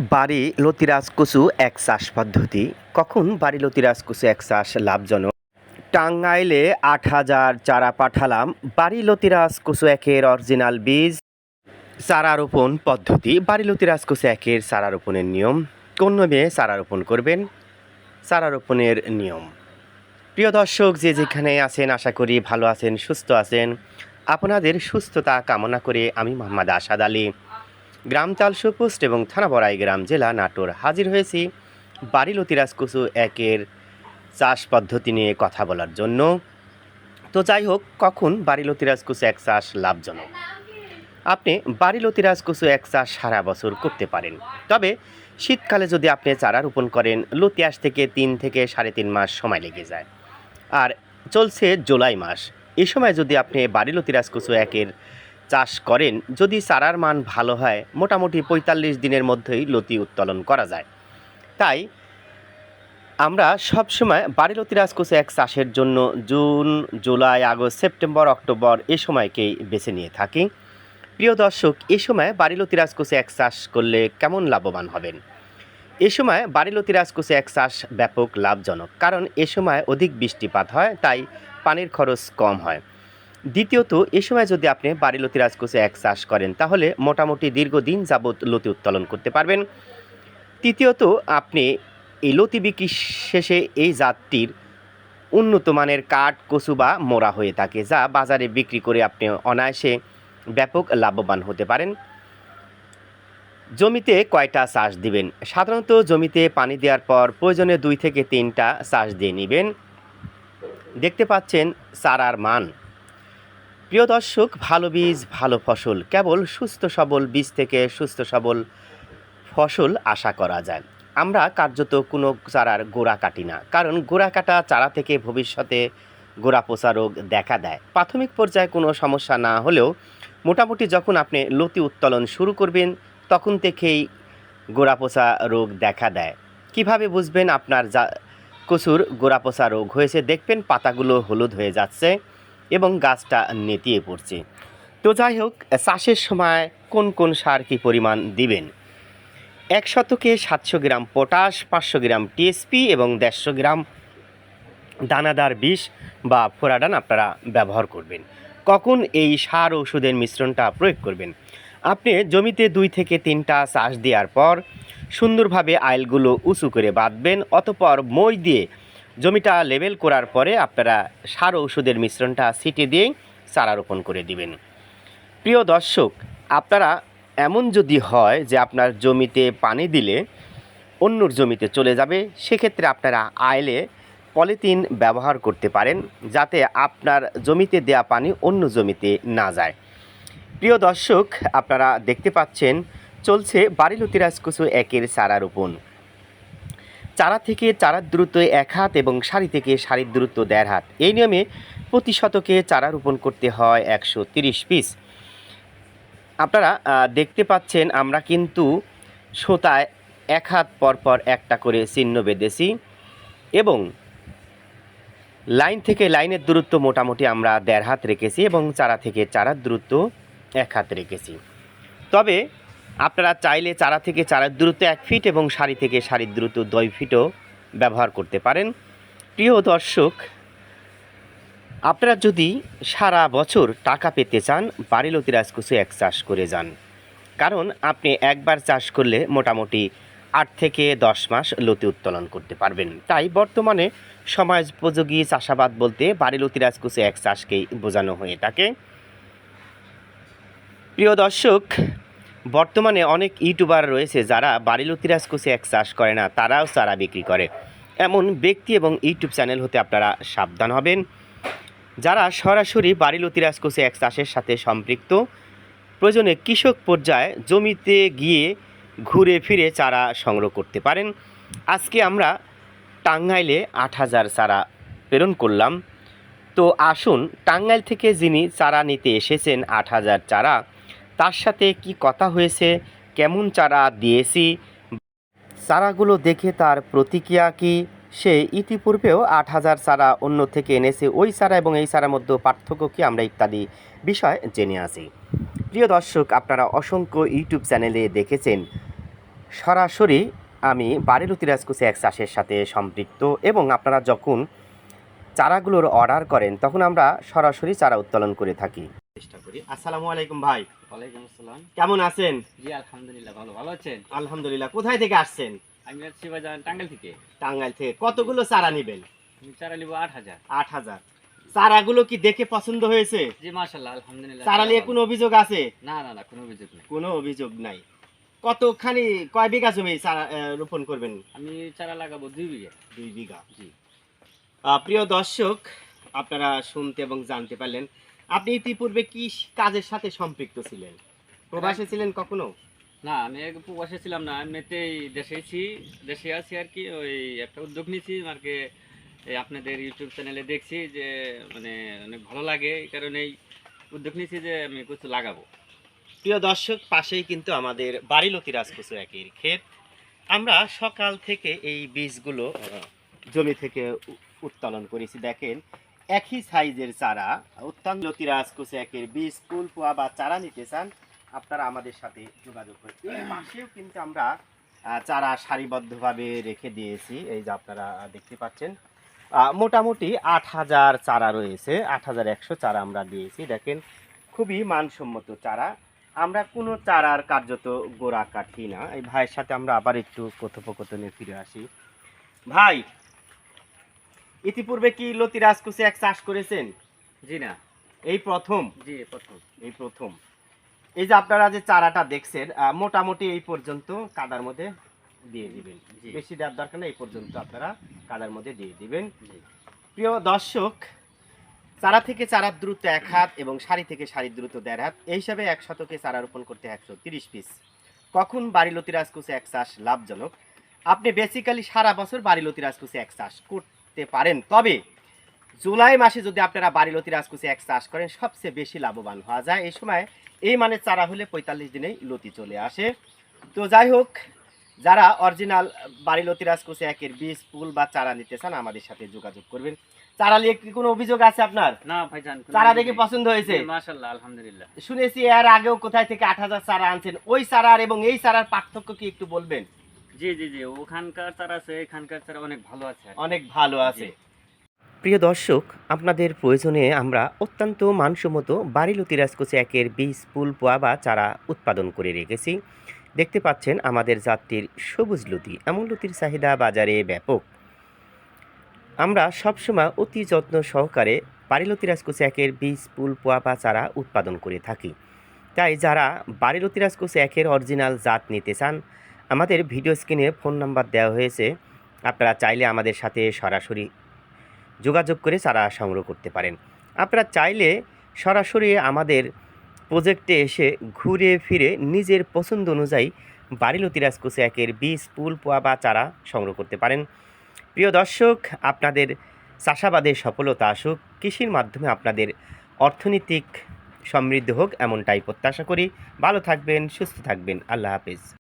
বাড়ি লতিরাজ কচু এক চাষ পদ্ধতি। কখন বাড়ি লতিরাজ কচু এক চাষ লাভজনক? টাঙ্গাইলে আট হাজার চারা পাঠালাম। বাড়ি লতিরাজ কচু একের অরিজিনাল বীজ। চারা রোপণ পদ্ধতি। বাড়ি লতিরাজ কচু একের চারা রোপণের নিয়ম। কোন নিয়মে চারা রোপণ করবেন? চারা রোপণের নিয়ম। প্রিয় দর্শক, যে যেখানে আছেন, আশা করি ভালো আছেন, সুস্থ আছেন। আপনাদের সুস্থতা কামনা করে আমি মোহাম্মদ আসাদ আলী। গ্রাম চালসু পোস্ট এবং থানা বড়াই গ্রাম জেলা নাটোর হাজির হয়েছি। বাড়ি লতিরাজ কচু একের চাষ পদ্ধতি নিয়ে কথা বলার জন্য। তো যাই হোক, কখন বাড়ি লতিরাজ কচু এক চাষ লাভজনক? আপনি বাড়ি লতিরাজ কচু এক চাষ সারা বছর করতে পারেন। তবে শীতকালে যদি আপনি চারা রোপণ করেন লতিয়াস থেকে তিন থেকে সাড়ে তিন মাস সময় লেগে যায়। আর চলছে জুলাই মাস। এই সময় যদি আপনি বাড়ি লতিরাজ কচু একের চাষ করেন, যদি চারার মান ভালো হয়, মোটামুটি পঁয়তাল্লিশ দিনের মধ্যেই লতি উত্তোলন করা যায়। তাই আমরা সবসময় বাড়ি লতিরাজ কচু এক চাষের জন্য June, July, August, September, October এ সময়কেই বেছে নিয়ে থাকি। প্রিয় দর্শক, এ সময় বাড়ি লতিরাজ কচু এক চাষ করলে কেমন লাভবান হবেন? এ সময় বাড়ি লতিরাজ কচু এক চাষ ব্যাপক লাভজনক, কারণ এ সময় অধিক বৃষ্টিপাত হয়, তাই পানির খরচ কম হয়। দ্বিতীয়ত, এ সময় যদি আপনি বাড়ি লতি রাজকোষে এক চাষ করেন, তাহলে মোটামুটি দীর্ঘদিন যাবৎ লতি উত্তোলন করতে পারবেন। তৃতীয়ত, আপনি এই লতি বিক্রি শেষে এই জাতটির উন্নত মানের কাঠ, কচু বা মোড়া হয়ে থাকে, যা বাজারে বিক্রি করে আপনি অনায়াসে ব্যাপক লাভবান হতে পারেন। জমিতে কয়টা চাষ দিবেন? সাধারণত জমিতে পানি দেওয়ার পর প্রয়োজনে দুই থেকে তিনটা চাষ দিয়ে নেবেন। দেখতে পাচ্ছেন চারার মান। প্রিয় দর্শক, ভালো বীজ, ভালো ফসল, কেবল সুস্থ সবল বীজ থেকে সুস্থ সবল ফসল আশা করা যায়। আমরা কার্যত কোনো চারার গোড়া কাটি না, কারণ গোড়া কাটা চারা থেকে ভবিষ্যতে গোড়া পচা রোগ দেখা দেয়। প্রাথমিক পর্যায়ে কোনো সমস্যা না হলেও মোটামুটি যখন আপনি লতি উত্তোলন শুরু করবেন, তখন থেকেই গোড়া পচা রোগ দেখা দেয়। কীভাবে বুঝবেন আপনার যা কচুর গোড়া পচা রোগ হয়েছে? দেখবেন পাতাগুলো হলুদ হয়ে যাচ্ছে। এবং গাছটা নেতিয়ে পড়ছে। তো যাই হোক চাষের সময় কোন কোন সার কী পরিমাণ দিবেন? এক শতকে সাতশো গ্রাম পটাশ, পাঁচশো গ্রাম টিএসপি এবং দেড়শো গ্রাম দানাদার বিষ বা ফোরাডান আপনারা ব্যবহার করবেন। কখন এই সার ওষুধের মিশ্রণটা প্রয়োগ করবেন? আপনি জমিতে দুই থেকে তিনটা চাষ দেওয়ার পর সুন্দরভাবে আইলগুলো উঁচু করে বাঁধবেন, অতপর মই দিয়ে জমিটা লেবেল করার পরে আপনারা সার ওষুধের মিশ্রণটা ছিটে দিয়েই চারা রোপণ করে দিবেন। প্রিয় দর্শক, আপনারা এমন যদি হয় যে আপনার জমিতে পানি দিলে অন্যর জমিতে চলে যাবে, সেক্ষেত্রে আপনারা আইলে পলিথিন ব্যবহার করতে পারেন যাতে আপনার জমিতে দেয়া পানি অন্য জমিতে না যায়। প্রিয় দর্শক, আপনারা দেখতে পাচ্ছেন, চলছে বাড়িলতি রাজকুচু একের চারা রোপণ। চারা থেকে চারার দূরত্ব এক হাত এবং সারি থেকে সারির দূরত্ব দেড় হাত। এই নিয়মে প্রতি শতকে চারা রোপণ করতে হয় একশো তিরিশ পিস। আপনারা দেখতে পাচ্ছেন আমরা কিন্তু সোতায় এক হাত পরপর একটা করে চিহ্ন বেঁধেছি এবং লাইন থেকে লাইনের দূরত্ব মোটামুটি আমরা দেড় হাত রেখেছি এবং চারা থেকে চারার দূরত্ব এক হাত রেখেছি। তবে আপনারা চাইলে চারা থেকে চারার দূরত্ব এক ফিট এবং সারি থেকে সারির দূরত্ব দুই ফিটও ব্যবহার করতে পারেন। প্রিয় দর্শক, আপনারা যদি সারা বছর টাকা পেতে চান বাড়িলতি রাজকুচু এক চাষ করে যান। কারণ আপনি একবার চাষ করলে মোটামুটি আট থেকে দশ মাস লতি উত্তোলন করতে পারবেন। তাই বর্তমানে সমাজ উপযোগী চাষাবাদ বলতে বাড়ি বাড়িলতি রাজকুচু এক চাষকেই বোঝানো হয়ে থাকে। প্রিয় দর্শক বর্তমানে অনেক ইউটিউবার রয়েছে যারা বাড়িলতি রাজকুচু এক চাষ করে না, তারাও চারা বিক্রি করে। এমন ব্যক্তি এবং ইউটিউব চ্যানেল হতে আপনারা সাবধান হবেন। যারা সরাসরি বাড়ি লতিরাজ কোষে এক চাষের সাথে সম্পৃক্ত, প্রয়োজনে কৃষক পর্যায়ে জমিতে গিয়ে ঘুরে ফিরে চারা সংগ্রহ করতে পারেন। আজকে আমরা টাঙ্গাইলে আট হাজার চারা প্রেরণ করলাম। তো আসুন, টাঙ্গাইল থেকে যিনি চারা নিতে এসেছেন আট হাজার চারা তার সাথে কি কথা হয়েছে? কেমন চারা দিয়েছি? চারাগুলো দেখে তার প্রতিক্রিয়া কি? সে ইতিপূর্বেও আট হাজার চারা অন্য থেকে এনেছে। ওই চারা এবং এই চারার মধ্যে পার্থক্য কি আমরা ইত্যাদি বিষয় জেনে আসি। প্রিয় দর্শক, আপনারা অসংখ্য ইউটিউব চ্যানেলে দেখেছেন। সরাসরি আমি বাড়িলতি রাজকুচি এক চাষের সাথে সম্পৃক্ত এবং আপনারা যখন চারাগুলোর অর্ডার করেন, তখন আমরা সরাসরি চারা উত্তোলন করে থাকি। চেষ্টা করি। আসসালামু আলাইকুম ভাই। ওয়ালাইকুম আসসালাম। কেমন আছেন? জি আলহামদুলিল্লাহ ভালো। ভালো আছেন? আলহামদুলিল্লাহ। কোথায় থেকে আসছেন? আমি যাচ্ছি বাজার টাঙ্গাইল থেকে। টাঙ্গাইল থেকে। কতগুলো চারা নেবেন? চারা নিবো আট হাজার। আট হাজার। চারাগুলো কি দেখে পছন্দ হয়েছে? জি মাশাল্লাহ আলহামদুলিল্লাহ চারা নিয়ে কোনো অভিযোগ আছে? না না না কোনো অভিযোগ নেই। কোনো অভিযোগ নাই। কতখানি কয় বিঘা জমি চারা রোপণ করবেন? আমি চারা লাগাবো দুই বিঘে। দুই বিঘা। জি। প্রিয় দর্শক আপনারা শুনতে এবং জানতে পারলেন আপনি ইতিপূর্বে কি কাজের সাথে সম্পৃক্ত ছিলেন? প্রবাসে ছিলেন কখনো? না আমি প্রবাসে ছিলাম না এমনিতেই দেশেছি দেশে আছি আর কি। ওই একটা উদ্যোগ নিয়েছি মার্কে এই আপনাদের ইউটিউব চ্যানেলে দেখছি যে মানে অনেক ভালো লাগে এই কারণেই উদ্যোগ নিয়েছি যে আমি কিছু লাগাবো। প্রিয় দর্শক পাশেই কিন্তু আমাদের বাড়িলতি রাজকুচু একের ক্ষেত। আমরা সকাল থেকে এই বীজগুলো জমি থেকে উত্তোলন করেছি। দেখেন একই সাইজের চারা। উত্তম লতি রাজকুচু একের বীজ, ফুল, পোয়া বা চারা নিতে চান, আপনারা আমাদের সাথে যোগাযোগ করুন এই পাশেও কিন্তু আমরা চারা সারিবদ্ধভাবে রেখে দিয়েছি, এই যে আপনারা দেখতে পাচ্ছেন। মোটামুটি আট হাজার চারা রয়েছে, আট হাজার একশো চারা আমরা দিয়েছি। দেখেন, খুবই মানসম্মত চারা। আমরা কোনো চারার কার্যত গোড়া কাটি না। এই ভাইয়ের সাথে আমরা আবার একটু কথোপকথনে ফিরে আসি। ভাই ইতিপূর্বে কি লতি রাজকুচি এক চাষ করেছেন? জি না। এই প্রথম? জি প্রথম। এই প্রথম। এই যে আপনারা যে চারাটা দেখছেন মোটামুটি এই পর্যন্ত কাদার মধ্যে দিয়ে দিবেন। বেশি দেওয়ার দরকার নেই এই পর্যন্ত আপনারা কাদার মধ্যে দিয়ে দিবেন। প্রিয় দর্শক চারা থেকে চারা দ্রুত এক হাত এবং সারি থেকে সারি দ্রুত দেড় হাত এই হিসাবে এক শতকে চারা রোপণ করতে একশো তিরিশ পিস। কখন বাড়িলতি রাজকুচি এক চাষ লাভজনক? আপনি বেসিক্যালি সারা বছর বাড়িলতি রাজকুচি এক চাষ করতে পারেন। তবে জুলাই মাসে যদি আপনারা বাড়ি লতি রাজকুচি এক চাষ করেন সবচেয়ে বেশি লাভবান হওয়া যায়। এই সময় এই মানে চারা হলে পঁয়তাল্লিশ দিনেই লতি চলে আসে। তো যাই হোক যারা অরিজিনাল বাড়ি লতি রাজকুচি একের বীজ ফুল বা চারা নিতে চান আমাদের সাথে যোগাযোগ করবেন। চারা নিয়ে কি কোনো অভিযোগ আছে আপনার? না ভাইজান চারা দেখে পছন্দ হয়েছে? আলহামদুলিল্লাহ। শুনেছি এর আগেও কোথায় থেকে আট হাজার চারা আনছেন। ওই চারার এবং এই চারার পার্থক্য কি একটু বলবেন? জি জি জি ওখানকার চারা আছে এখানকার চারা অনেক ভালো আছে অনেক ভালো আছে। প্রিয় দর্শক আপনাদের প্রয়োজনে আমরা অত্যন্ত মানসম্মত বাড়িলতি রাজকুচি একের বীজ ফুল পোয়া বা চারা উৎপাদন করে রেখেছি। দেখতে পাচ্ছেন আমাদের জাতটির সবুজ লতি এমন লতির চাহিদা বাজারে ব্যাপক। আমরা সবসময় অতি যত্ন সহকারে বাড়িলতি রাজকুচি একের বীজ ফুল পোয়া বা চারা উৎপাদন করে থাকি। তাই যারা বাড়িলতি রাজকুচি একের অরিজিনাল জাত নিতে চান আমাদের ভিডিও স্ক্রিনে ফোন নাম্বার দেওয়া হয়েছে। আপনারা চাইলে আমাদের সাথে সরাসরি যোগাযোগ করে চারা সংগ্রহ করতে পারেন। আপনারা চাইলে সরাসরি আমাদের প্রজেক্টে এসে ঘুরে ফিরে নিজের পছন্দ অনুযায়ী বাড়িলতি রাজকুচি একের বীজ, ফুল, পোয়া বা চারা সংগ্রহ করতে পারেন। প্রিয় দর্শক, আপনাদের চাষাবাদে সফলতা আসুক, কৃষির মাধ্যমে আপনাদের অর্থনৈতিক সমৃদ্ধ হোক, এমনটাই প্রত্যাশা করি। ভালো থাকবেন, সুস্থ থাকবেন। আল্লাহ হাফেজ।